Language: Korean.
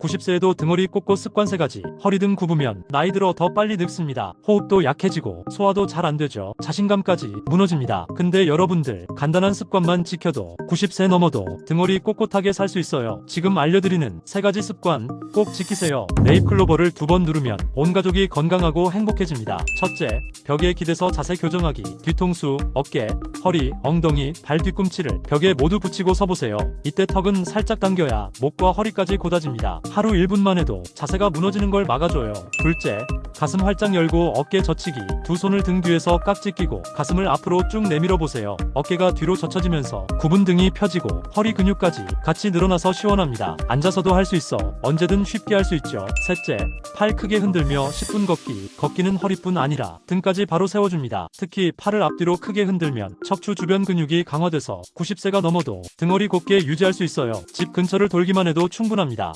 90세에도 등허리 꽂고 습관 세 가지. 허리 등 굽으면 나이 들어 더 빨리 늙습니다. 호흡도 약해지고 소화도 잘 안 되죠. 자신감까지 무너집니다. 근데 여러분들 간단한 습관만 지켜도 90세 넘어도 등허리 꼿꼿하게 살 수 있어요. 지금 알려드리는 세 가지 습관 꼭 지키세요. 네잎 클로버를 두 번 누르면 온 가족이 건강하고 행복해집니다. 첫째, 벽에 기대서 자세 교정하기. 뒤통수, 어깨, 허리, 엉덩이, 발 뒤꿈치를 벽에 모두 붙이고 서보세요. 이때 턱은 살짝 당겨야 목과 허리까지 곧아집니다. 하루 1분만 해도 자세가 무너지는 걸 막아줘요. 둘째, 가슴 활짝 열고 어깨 젖히기. 두 손을 등 뒤에서 깍지 끼고 가슴을 앞으로 쭉 내밀어 보세요. 어깨가 뒤로 젖혀지면서 구분 등이 펴지고 허리 근육까지 같이 늘어나서 시원합니다. 앉아서도 할 수 있어 언제든 쉽게 할 수 있죠. 셋째, 팔 크게 흔들며 10분 걷기. 걷기는 허리뿐 아니라 등까지 바로 세워줍니다. 특히 팔을 앞뒤로 크게 흔들면 척추 주변 근육이 강화돼서 90세가 넘어도 등허리 곧게 유지할 수 있어요. 집 근처를 돌기만 해도 충분합니다.